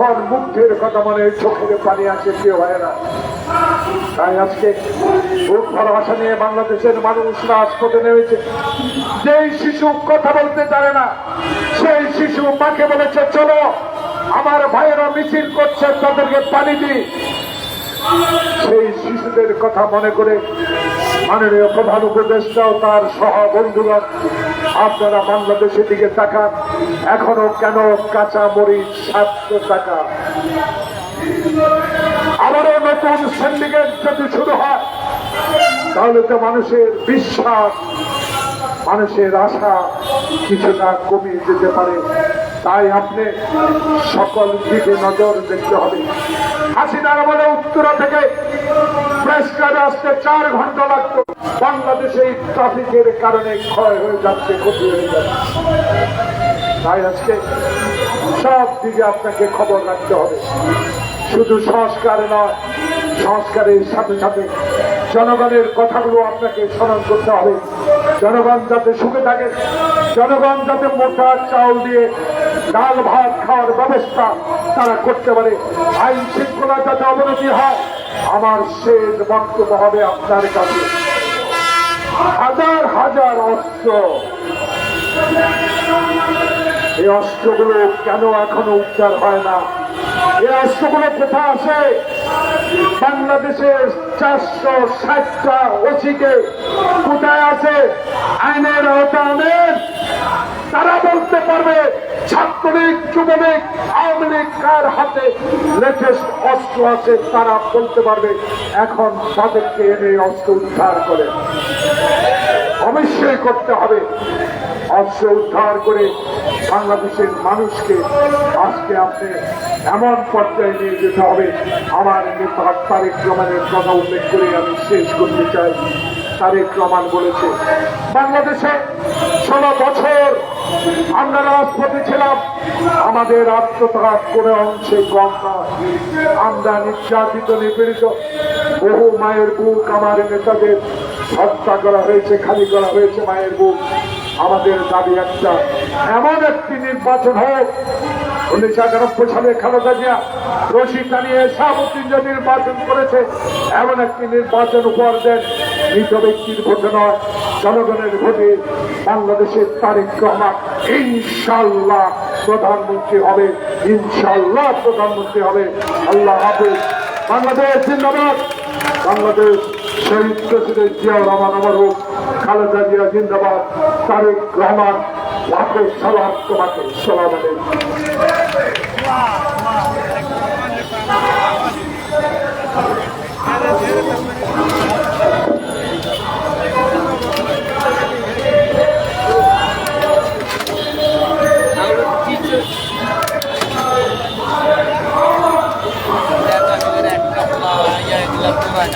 তখন মুগ্ধের কথা মনে চোখের পানি আসে প্রিয় ভাইয়েরা। তাই আজকে বুক ভালোবাসা নিয়ে বাংলাদেশের মানুষ রাজপথে নেমেছে। যেই শিশু কথা বলতে জানে না, সেই শিশু মাকে বলেছে, চলো, আমার ভাইয়েরা মিছিল করছে, তাদেরকে পানি দিই। সেই শিশুদের কথা মনে করে মাননীয় প্রধান উপদেষ্টাও তার সহ বন্ধুগণ আপনারা বাংলাদেশের দিকে তাকান। এখনও কেন কাঁচা মরিচ সাতশো টাকা? আবারও নতুন সিন্ডিকেট যদি শুরু হয়, তাহলে তো মানুষের বিশ্বাস, মানুষের আশা কিছুটা কমিয়ে যেতে পারে। তাই আপনি সকল দিকে নজর দেখতে হবে। হাসিনার বলে উত্তরা থেকে প্রেস ক্লাবে আসতে চার ঘণ্টা লাগতো। বাংলাদেশে এই ট্রাফিকের কারণে ক্ষয় হয়ে যাচ্ছে, ক্ষতি হয়ে যাচ্ছে। তাই আজকে সব দিকে আপনাকে খবর রাখতে হবে। শুধু সংস্কার নয়, সংস্কারের সাথে সাথে জনগণের কথাগুলো আপনাকে স্মরণ করতে হবে। জনগণ যাতে সুখে থাকে, জনগণ যাতে মোটা চাউল দিয়ে ডাল ভাত খাওয়ার ব্যবস্থা তারা করতে পারে। আইন শৃঙ্খলা যাতে অবনতি হয়, আমার শেষ বক্তব্য হবে আপনার কাছে। হাজার হাজার অস্ত্র। এই অস্ত্রগুলো কেন এখনও উদ্ধার হয় না? এই অস্ত্রগুলো কোথায় আসে বাংলাদেশের চারশো ষাটটা ওসিকে কোথায় আছে? আইনের আওতা পারবে ছাত্রলীগ যুবলীগ, আওয়ামী কার হাতে লেটেস্ট অস্ত্র আছে তারা বলতে পারবে, এখন তাদেরকে এনে অস্ত্র উদ্ধার করে। অবশ্যই করতে হবে। অস্ত্র উদ্ধার করে বাংলাদেশের মানুষকে আজকে আপনি এমন পর্যায়ে নিয়ে যেতে হবে। আমার নেতা তারেক রহমানের কথা উল্লেখ করে আমি শেষ করতে চাই। তারেক রহমান বলেছে, বাংলাদেশে ষোলো বছর আমরা রাজপথে ছিলাম। আমাদের আত্মত্যাগ কোনো অংশে কম আমরা নির্যাতিত, নিপীড়িত, বহু মায়ের বুক আমার নেতাদের হত্যা করা হয়েছে, খালি করা হয়েছে মায়ের বুক। আমাদের দাবি একটা, এমন একটি নির্বাচন হোক। উনিশশো একানব্বই সালে খালেদা জিয়া রশি টানিয়ে শাহাবুদ্দিন যে নির্বাচন করেছে, এমন একটি নির্বাচন উপহার দেন। মৃত ব্যক্তির ভোটে নয় জনগণের ভোটে বাংলাদেশের তারিখ রহমান ইনশাল্লাহ প্রধানমন্ত্রী হবে ইনশাল্লাহ প্রধানমন্ত্রী হবে। আল্লাহ হাফিজ। বাংলাদেশ জিন্দাবাদ। বাংলাদেশ শহীদ প্রেসিডেন্ট জিয়াউর রহমান, আমার হোক খালেদা জিয়া জিন্দাবাদ। তারেক রহমান লাখো সালাম তোমাকে। সালাম আলাইকুম। Voilà.